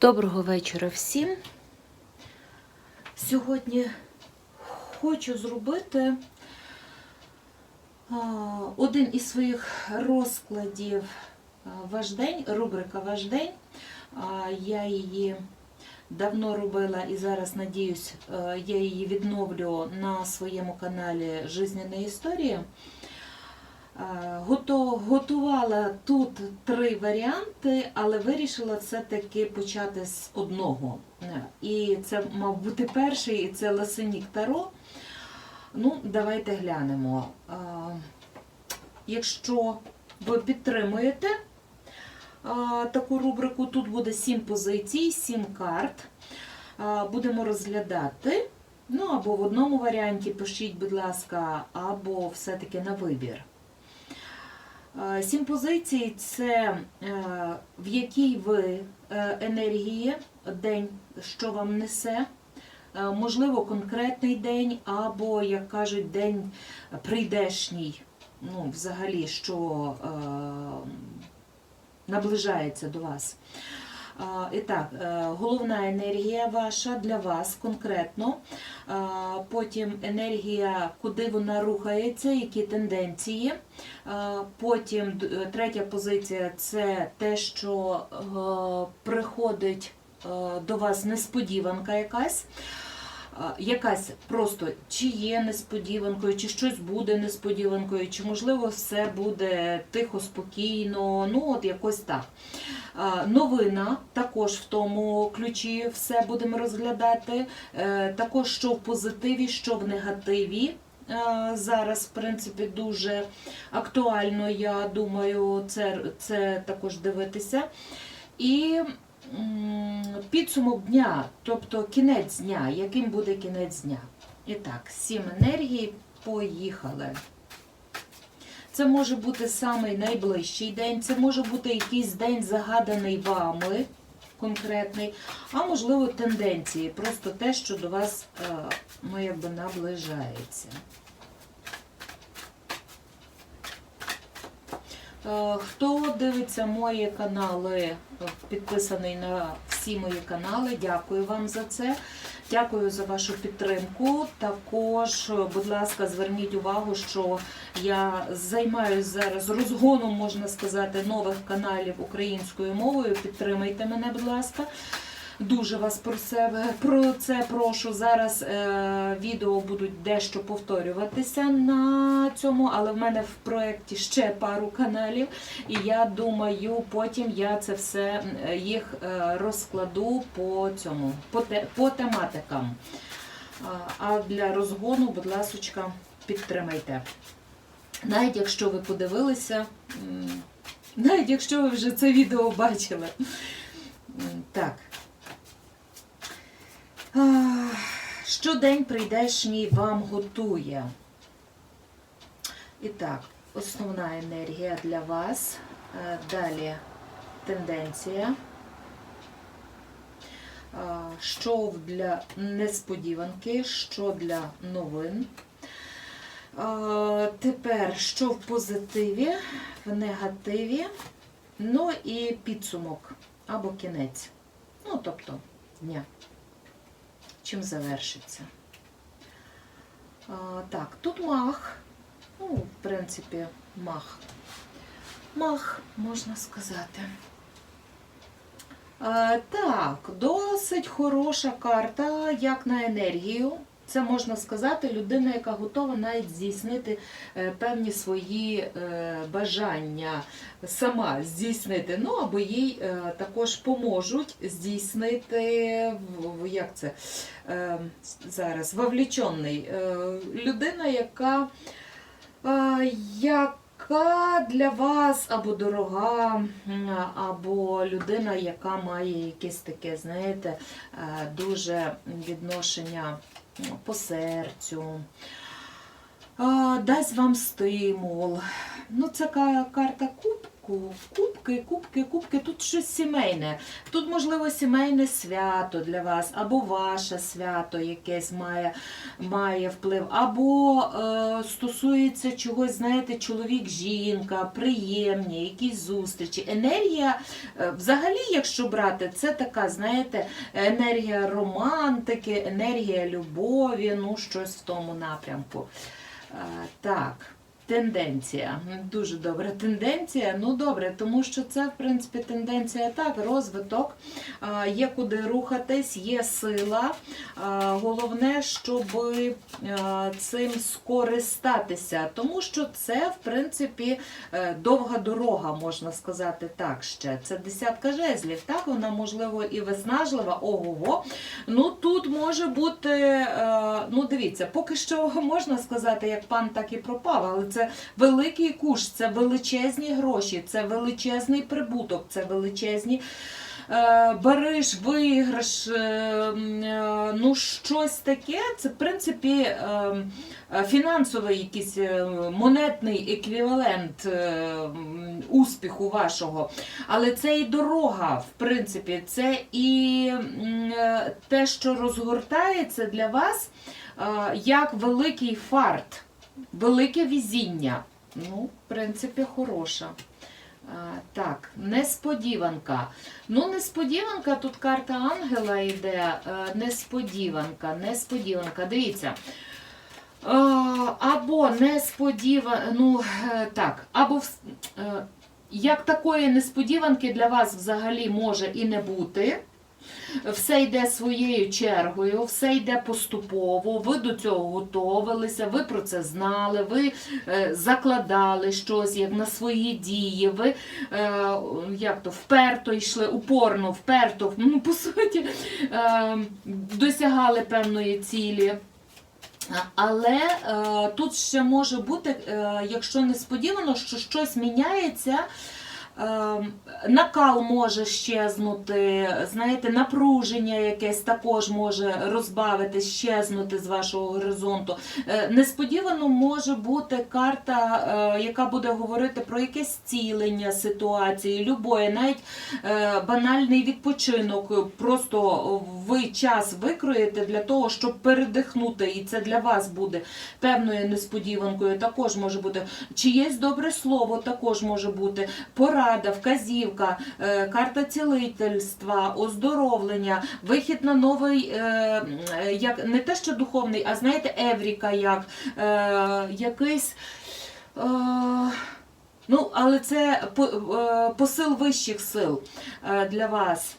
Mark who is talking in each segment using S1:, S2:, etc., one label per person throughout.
S1: Доброго вечора всім. Сьогодні хочу зробити один із своїх розкладів «Ваш день», рубрика Ваш день. Я її давно робила і зараз, надіюсь, я її відновлю на своєму каналі Жизненна історія. Е, Готувала тут три варіанти, але вирішила все-таки почати з одного. Е, І це мав бути перший, і це Ласинік Таро. Ну, давайте глянемо. Е, Якщо ви підтримуєте таку рубрику, тут буде сім позицій, сім карт. Будемо розглядати. Ну, або в одному варіанті пишіть, будь ласка, або все-таки на вибір. Е, Сім позицій це е, в якій ви е, енергії день, що вам несе. Можливо, конкретний день, або, як кажуть, день прийдешній, ну, взагалі, що наближається до вас. І так, е, головна енергія ваша для вас конкретно. Потім енергія, куди вона рухається, які тенденції. Потім е, третя позиція це те, що е, приходить до вас несподіванка якась. Якась просто чи є несподіванкою, чи щось буде несподіванкою, чи можливо все буде тихо, спокійно, ну от якось так. Новина також в тому ключі все будемо розглядати. Е, Також що в позитиві, що в негативі. Е, Зараз, в принципі, дуже актуально, я думаю, це, це також дивитися. І підсумок дня, тобто кінець дня, яким буде кінець дня. І так, сім енергій, поїхали. Це може бути самий найближчий день, це може бути якийсь день загаданий вами, конкретний, а можливо тенденції, просто те, що до вас е, ну, якби наближається. Хто дивиться мої канали, е, підписаний на всі мої канали, дякую вам за це. Дякую за вашу підтримку. Також, е, будь ласка, зверніть увагу, що я займаюся зараз розгоном, можна сказати, нових каналів українською мовою. Підтримайте мене, будь ласка. Дуже вас про себе про це прошу. Зараз е, відео будуть дещо повторюватися на цьому, але в мене в проєкті ще пару каналів, і я думаю, потім я це все їх е, розкладу по цьому, по, те, по тематикам. А, для розгону, будь ласочка, підтримайте. Навіть якщо ви подивилися, навіть якщо ви вже це відео бачили. Так. Ах, Що день прийдешній вам готує? І так, основна енергія для вас. Е, Далі тенденція. Що для несподіванки, що для новин. Тепер що в позитиві, в негативі. Ну і підсумок або кінець. Ну, тобто, дня чим завершиться. Так, тут мах. Ну, в принципі, мах. Мах, можна сказати. Так, досить хороша карта, як на енергію. Це можна сказати, людина, яка готова навіть здійснити е, певні свої е, бажання сама здійснити. Ну або їй е, також поможуть здійснити як це зараз вовлічений. Людина, яка, яка для вас або дорога, або людина, яка має якесь таке, знаєте, дуже відношення по серцю. Дасть вам стимул. Ну, це карта куб, кубку, кубки, кубки, кубки. Тут щось сімейне. Тут, можливо, сімейне свято для вас, або ваше свято якесь має, має вплив, або е, стосується чогось, знаєте, чоловік, жінка, приємні, якісь зустрічі. Енергія, е, взагалі, якщо брати, це така, знаєте, енергія романтики, енергія любові, ну щось в тому напрямку. Е, Так. Тенденція. Дуже добра тенденція. Ну добре, тому що це, в принципі, тенденція так, розвиток, є куди рухатись, є сила. Головне, щоб цим скористатися, тому що це, в принципі, е, довга дорога, можна сказати так ще. Це десятка жезлів. Так, вона можливо і виснажлива. Ого-го. Ну тут може бути, е, ну дивіться, поки що можна сказати, як пан так і пропав, але це великий куш, це величезні гроші, це величезний прибуток, це величезні. е, Бариш, виграш, е, е, ну щось таке, це в принципі фінансовий якийсь монетний еквівалент успіху вашого. Але це і дорога, в принципі, це і те, що розгортається для вас як великий фарт, велике візіння. Ну, в принципі, хороша. А, Так, несподіванка. Ну, несподіванка, тут карта ангела йде. е, Несподіванка, несподіванка. Дивіться. Е, Або несподіванка, ну е, так, або як такої несподіванки для вас взагалі може і не бути. Все йде своєю чергою, все йде поступово, ви до цього готовилися, ви про це знали, ви е, закладали щось як на свої дії, ви е, як то вперто йшли, упорно, вперто, ну, по суті, е, досягали певної цілі. Але тут ще може бути, якщо несподівано, що щось міняється. Е, Накал може щезнути, знаєте, напруження якесь також може розбавитись, щезнути з вашого горизонту. Е, Несподівано може бути карта, е, яка буде говорити про якесь зцілення ситуації, любої, навіть е, банальний відпочинок. Просто ви час викроїте для того, щоб передихнути, і це для вас буде певною несподіванкою. Також може бути чиєсь добре слово, також може бути порада, вказівка, е, карта цілительства, оздоровлення, вихід на новий, е, е, як не те, що духовний, а знаєте, евріка, як якийсь. Ну, але це посил вищих сил для вас.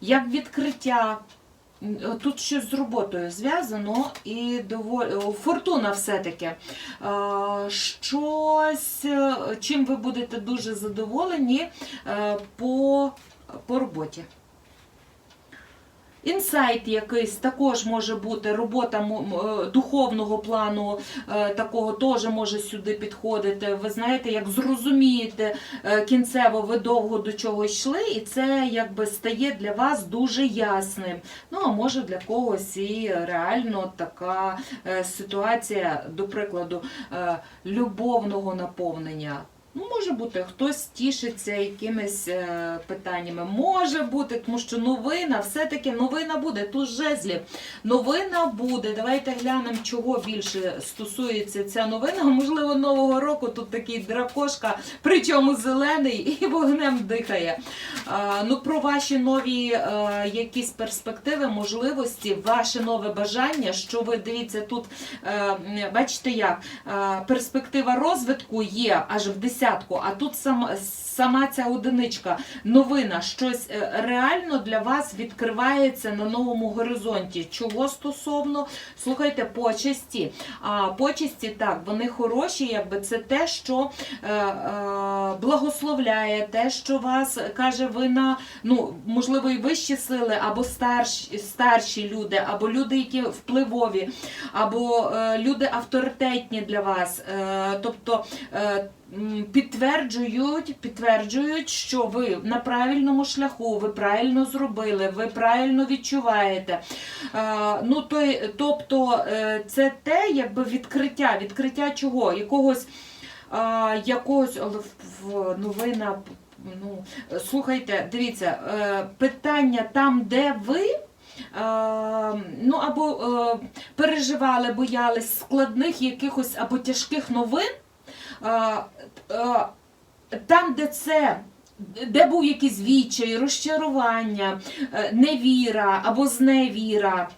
S1: Як відкриття. М, Тут щось з роботою зв'язано і доволі фортуна все-таки. Е, Щось, е, чим ви будете дуже задоволені е, по, по роботі. Інсайт якийсь також може бути, робота м- духовного плану е, такого теж може сюди підходити. Ви знаєте, як зрозумієте е, кінцево, ви довго до чого йшли, і це якби стає для вас дуже ясним. Ну, а може для когось і реально така е, ситуація, до прикладу, е, любовного наповнення. Ну, може бути, хтось тішиться якимись е, питаннями. Може бути, тому що новина, все-таки новина буде. Тут жезлів. Новина буде. Давайте глянемо, чого більше стосується ця новина. Можливо, нового року тут такий дракошка, причому зелений і вогнем дихає. А, ну, про ваші нові е, якісь перспективи, можливості, ваше нове бажання, що ви дивіться тут, е, бачите як, е, перспектива розвитку є аж в десятку, а тут сама, сама ця одиничка, новина, щось е, реально для вас відкривається на новому горизонті. Чого стосовно, слухайте, почесті. А почесті, так, вони хороші, якби це те, що е, е, благословляє, те, що вас каже, ви на ну, можливо, і вищі сили, або старші, старші люди, або люди, які впливові, або е, люди авторитетні для вас. Е, тобто е, підтверджують, підтверджують, що ви на правильному шляху, ви правильно зробили, ви правильно відчуваєте. Е, ну, то, тобто, е, це те, якби відкриття, відкриття чого? Якогось якогось але в, в новина. Ну, слухайте, дивіться, е, питання там, де ви. е, Ну, або е, переживали, боялись складних якихось або тяжких новин, е, е, там, де це, де був якийсь відчай, розчарування, е, невіра або зневіра,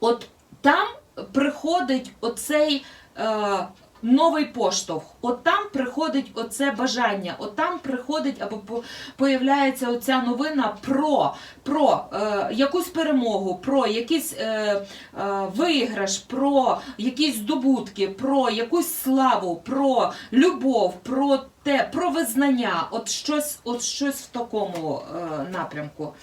S1: от там приходить оцей е, новий поштовх, от там приходить оце бажання, от там приходить або появляється оця новина про, про е, якусь перемогу, про якийсь е, е, виграш, про якісь здобутки, про якусь славу, про любов, про те, про визнання, от щось, от щось в такому е, напрямку.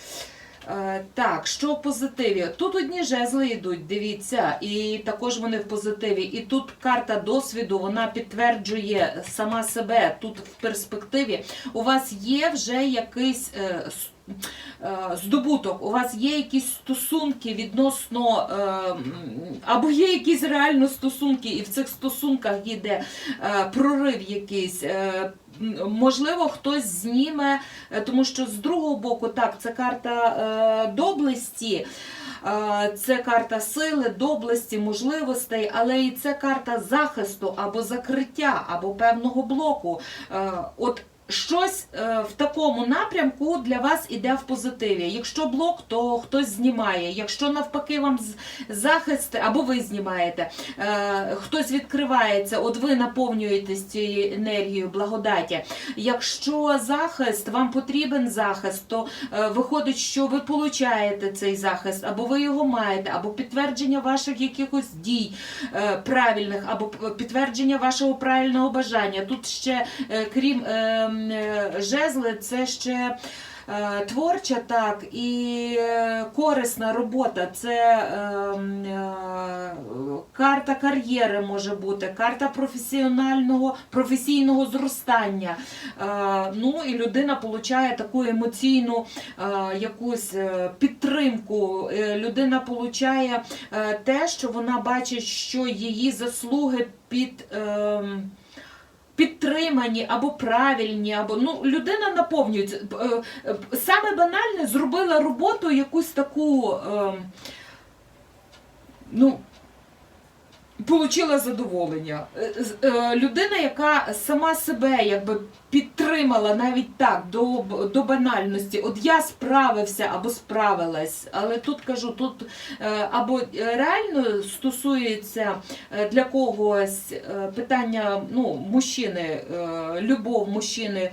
S1: Е, Так, що в позитиві? Тут одні жезли йдуть, дивіться, і також вони в позитиві. І тут карта досвіду, вона підтверджує сама себе. Тут в перспективі у вас є вже якийсь е, е, здобуток, у вас є якісь стосунки відносно, або є якісь реально стосунки, і в цих стосунках йде прорив якийсь. Можливо, хтось зніме, е, тому що з другого боку, так, це карта е, доблесті, е, це карта сили, доблесті, можливостей, але і це карта захисту або закриття, або певного блоку. От щось е, в такому напрямку для вас іде в позитиві. Якщо блок, то хтось знімає. Якщо навпаки вам захист, або ви знімаєте, е, хтось відкривається, от ви наповнюєтесь цією енергією благодаті. Якщо захист, вам потрібен захист, то е, виходить, що ви получаєте цей захист, або ви його маєте, або підтвердження ваших якихось дій правильних, або підтвердження вашого правильного бажання. Тут ще, крім е, е, жезли, це ще. е, Творча, так, і е, корисна робота це е, е, карта кар'єри може бути, карта професіонального професійного зростання. Е, Ну і людина отримує таку емоційну е, якусь е, підтримку. Е, Людина отримує те, що вона бачить, що її заслуги під. Підтримані або правильні, або ну людина наповнюється. Е, е, Саме банальне зробила роботу якусь таку, ем, ну, Получила задоволення. Е, е, Людина, яка сама себе якби підтримала навіть так до, до банальності. От я справився або справилась. Але тут кажу, тут е, або реально стосується для когось питання ну, мужчини, любов мужчини.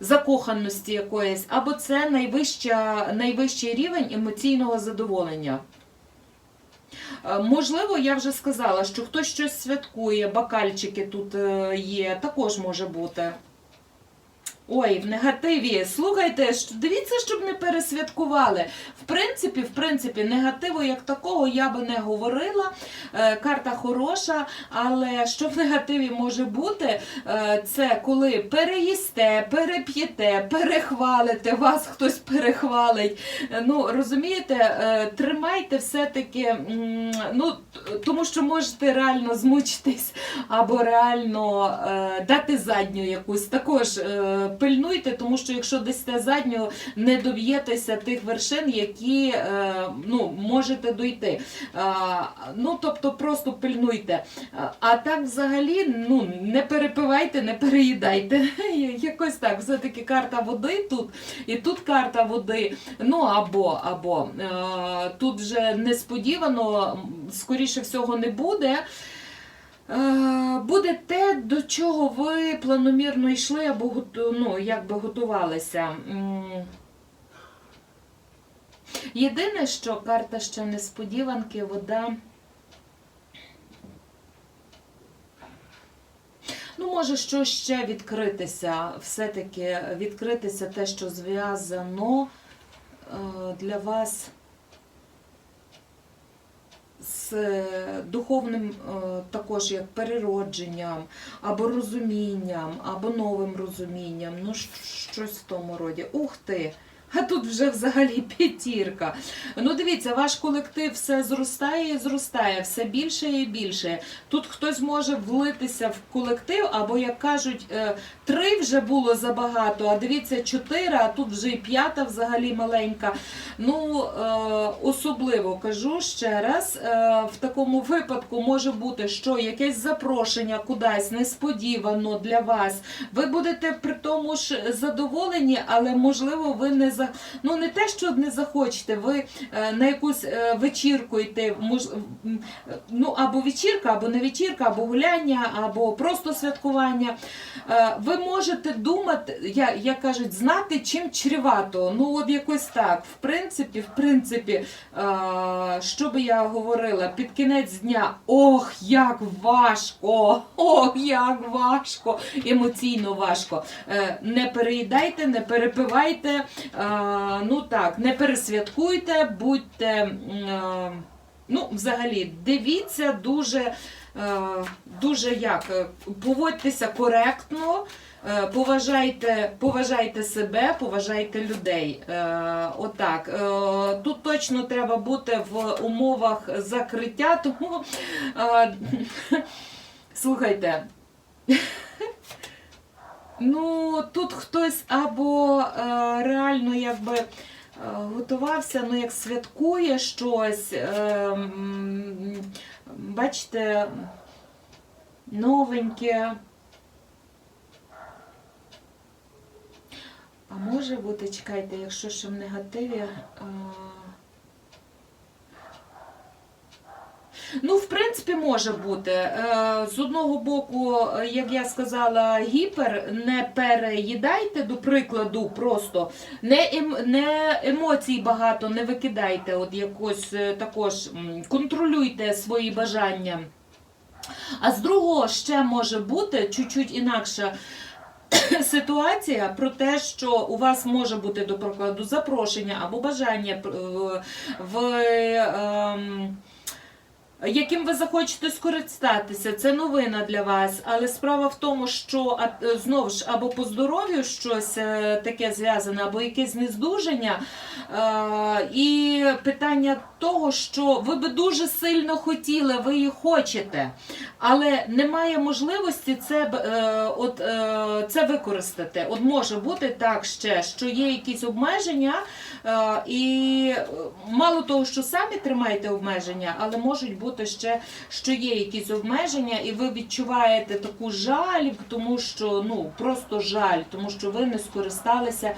S1: Закоханості якоїсь, або це найвища, найвищий рівень емоційного задоволення. Е, Можливо, я вже сказала, що хтось щось святкує, бакальчики тут е, є, також може бути. Ой, в негативі. Слухайте, дивіться, щоб не пересвяткували. В принципі, в принципі, негативу як такого я би не говорила. Е, Карта хороша, але що в негативі може бути, е, це коли переїсте, переп'єте, перехвалите, вас хтось перехвалить. Е, Ну, розумієте, тримайте все-таки, ну, тому що можете реально змучитись або реально дати задню якусь. Також пильнуйте, тому що якщо дасте задню, не доб'єтеся тих вершин, які е, ну, можете дойти. А, ну, тобто просто пильнуйте. А, А так взагалі ну, не перепивайте, не переїдайте. Якось так. Все-таки карта води тут, і тут карта води. Ну або, або е, тут вже несподівано, скоріше всього, не буде. Е, Буде те, до чого ви планомірно йшли або ну, якби готувалися. Єдине, що карта ще несподіванки, вода. Ну, може, що ще відкритися, все-таки відкритися те, що зв'язано е, для вас з е, духовним е, також як переродженням, або розумінням, або новим розумінням, ну щось в тому роді. Ух ти! А тут вже взагалі п'ятірка. Ну, дивіться, ваш колектив все зростає і зростає, все більше і більше. Тут хтось може влитися в колектив, або, як кажуть, е, три вже було забагато, а дивіться, чотири, а тут вже і п'ята взагалі маленька. Ну, е, особливо кажу ще раз, е, в такому випадку може бути, що якесь запрошення кудись несподівано для вас. Ви будете при тому ж задоволені, але можливо ви не за ну не те, що не захочете, ви е, на якусь е, вечірку йти, мож, ну або вечірка, або не вечірка, або гуляння, або просто святкування. Е, ви можете думати, я, як кажуть, знати, чим чревато. Ну, от якось так. В принципі, в принципі, що би я говорила, під кінець дня, ох, як важко! Ох, як важко! Емоційно важко. Не переїдайте, не перепивайте, ну так, не пересвяткуйте, будьте. е, Ну, взагалі, дивіться дуже, е, дуже як, е, поводьтеся коректно, поважайте, поважайте себе, поважайте людей. Отак. Тут точно треба бути в умовах закриття, тому слухайте. Ну, тут хтось або якби. е, Готувався, ну як святкує щось. е, Бачите, новеньке. А може бути, чекайте, якщо ще в негативі. Ну, в принципі, може бути. Е, З одного боку, як я сказала, гіпер, не переїдайте, до прикладу, просто не, ем, не емоцій багато не викидайте, от якось е, також контролюйте свої бажання. А з другого ще може бути чуть-чуть інакша ситуація про те, що у вас може бути, до прикладу, запрошення або бажання е, в. Яким ви захочете скористатися, це новина для вас. Але справа в тому, що знову ж або по здоров'ю щось е, таке зв'язане, або якесь нездужання. Е, і питання того, що ви би дуже сильно хотіли, ви її хочете, але немає можливості це, е, от, це використати. От може бути так ще, що є якісь обмеження, і мало того, що самі тримаєте обмеження, але можуть бути ще, що є якісь обмеження, і ви відчуваєте таку жаль, тому що ну просто жаль, тому що ви не скористалися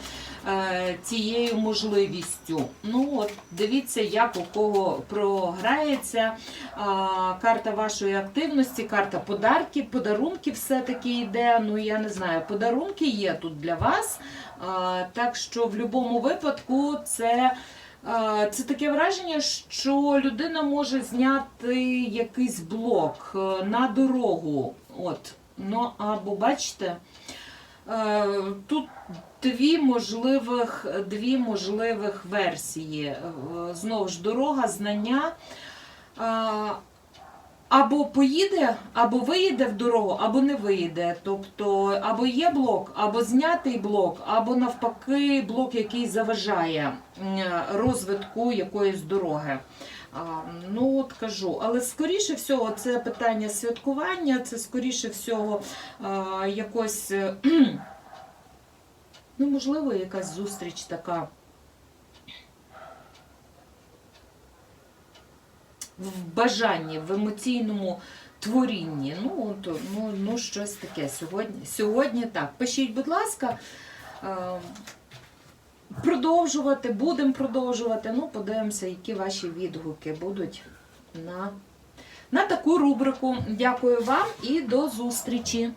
S1: е, цією можливістю. Ну от дивіться, як у кого програється а, карта вашої активності, карта подарків, подарунки все-таки йде. Ну я не знаю, подарунки є тут для вас. А, так що в будь-якому випадку це. Це таке враження, що людина може зняти якийсь блок е, на дорогу. От. Ну, або бачите, е, тут дві можливих, дві можливих версії. Е, Знову ж дорога, знання. Або поїде, або виїде в дорогу, або не виїде. Тобто, або є блок, або знятий блок, або навпаки блок, який заважає розвитку якоїсь дороги. Ну от кажу, але скоріше всього, це питання святкування, це скоріше всього якось, ну можливо, якась зустріч така. В бажанні, в емоційному творінні. Ну, то, ну, ну щось таке сьогодні. Сьогодні так. Пишіть, будь ласка, е, продовжувати, будемо продовжувати. Ну, подивимося, які ваші відгуки будуть на, на таку рубрику. Дякую вам і до зустрічі!